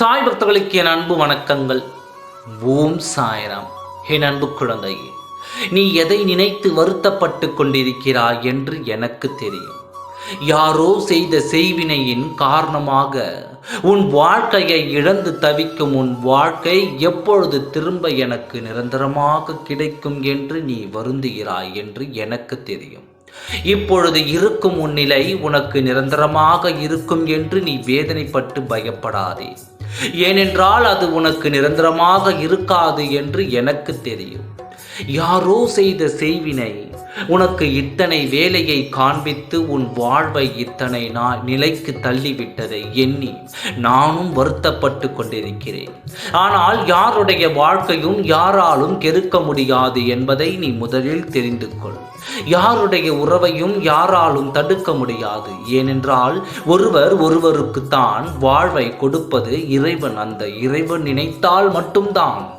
பக்தர்களுக்கு என் அன்பு வணக்கங்கள். ஓம் சாய்ராம். என் அன்பு குழந்தையே நீ எதை நினைத்து வருத்தப்பட்டு கொண்டிருக்கிறாய் என்று எனக்கு தெரியும். யாரோ செய்த செய்வினையின் காரணமாக உன் வாழ்க்கையை இழந்து தவிக்கும் உன் வாழ்க்கை எப்பொழுது திரும்ப எனக்கு நிரந்தரமாக கிடைக்கும் என்று நீ வருந்துகிறாய் என்று எனக்கு தெரியும். இப்பொழுது இருக்கும் உன் நிலை உனக்கு நிரந்தரமாக இருக்கும் என்று நீ வேதனைப்பட்டு பயப்படாதே. ஏனென்றால் அது உனக்கு நிரந்தரமாக இருக்காது என்று எனக்கு தெரியும். யாரோ செய்த செய்வினை உனக்கு இத்தனை வேலையை காண்பித்து உன் வாழ்வை இத்தனை நா நிலைக்கு தள்ளிவிட்டதை எண்ணி நானும் வருத்தப்பட்டு கொண்டிருக்கிறேன். ஆனால் யாருடைய வாழ்க்கையும் யாராலும் கெடுக்க முடியாது என்பதை நீ முதலில் தெரிந்து கொள். யாருடைய உறவையும் யாராலும் தடுக்க முடியாது. ஏனென்றால் ஒருவர் ஒருவருக்குத்தான் வாழ்வை கொடுப்பது இறைவன் அந்த இறைவன் நினைத்தால் மட்டும்தான்.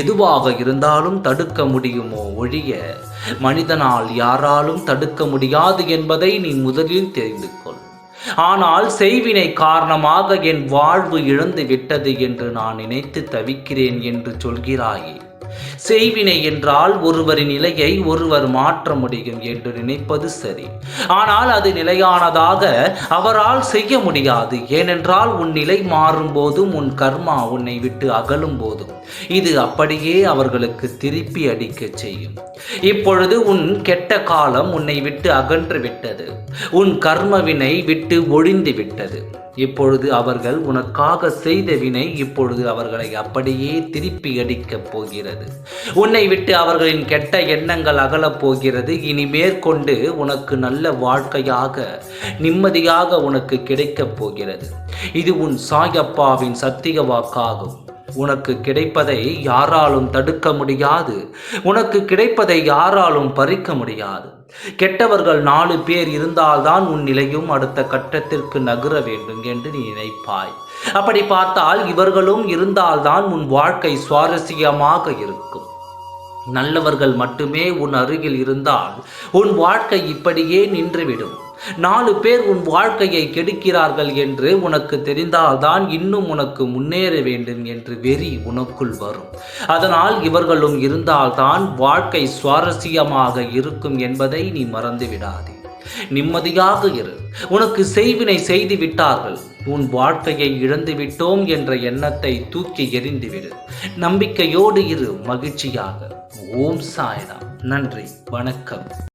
எதுவாக இருந்தாலும் தடுக்க முடியுமோ ஒழிய மனிதனால் யாராலும் தடுக்க முடியாது என்பதை நீ முதலில் தெரிந்து கொள். ஆனால் செய்வினை காரணமாக என் வாழ்வு இழந்து விட்டது என்று நான் நினைத்து தவிக்கிறேன் என்று சொல்கிறாயே. செய்வினை என்றால் ஒருவரின் நிலையை ஒருவர் மாற்ற முடியும் என்று நினைப்பது சரி. ஆனால் அது நிலையானதாக அவரால் செய்ய முடியாது. ஏனென்றால் உன் நிலை மாறும் போதும் உன் கர்மா உன்னை விட்டு அகலும் போதும் இது அப்படியே அவர்களுக்கு திருப்பி அடிக்க செய்யும். இப்பொழுது உன் கெட்ட காலம் உன்னை விட்டு அகன்று விட்டது. உன் கர்மவினை விட்டு ஒழிந்து விட்டது. இப்பொழுது அவர்கள் உனக்காக செய்த வினை இப்பொழுது அவர்களை அப்படியே திருப்பி அடிக்கப் போகிறது. உன்னை விட்டு அவர்களின் கெட்ட எண்ணங்கள் அகலப் போகிறது. இனி மேற்கொண்டு உனக்கு நல்ல வாழ்க்கையாக நிம்மதியாக உனக்கு கிடைக்கப் போகிறது. இது உன் சாயப்பாவின் சத்திய வாக்காகும். உனக்கு கிடைப்பதை யாராலும் தடுக்க முடியாது. உனக்கு கிடைப்பதை யாராலும் பறிக்க முடியாது. கெட்டவர்கள் நாலு பேர் இருந்தால்தான் உன் நிலையும் அடுத்த கட்டத்திற்கு நகர வேண்டும் என்று நீ நினைப்பாய். அப்படி பார்த்தால் இவர்களும் இருந்தால்தான் உன் வாழ்க்கை சுவாரஸ்யமாக இருக்கும். நல்லவர்கள் மட்டுமே உன் அருகில் இருந்தால் உன் வாழ்க்கை இப்படியே நின்றுவிடும் நாலு பேர் உன் வாழ்க்கையை கெடுக்கிறார்கள் என்று உனக்கு தெரிந்தால்தான் இன்னும் உனக்கு முன்னேற வேண்டும் என்று வெறி உனக்குள் வரும். அதனால் இவர்களும் இருந்தால்தான் வாழ்க்கை சுவாரஸ்யமாக இருக்கும் என்பதை நீ மறந்துவிடாதே நிம்மதியாக இரு. உனக்கு செய்வினை செய்து விட்டார்கள். உன் வாழ்க்கையை இழந்து விட்டோம் என்ற எண்ணத்தை தூக்கி எறிந்துவிடு நம்பிக்கையோடு இரு மகிழ்ச்சியாக. ஓம் சாய்ராம். நன்றி. வணக்கம்.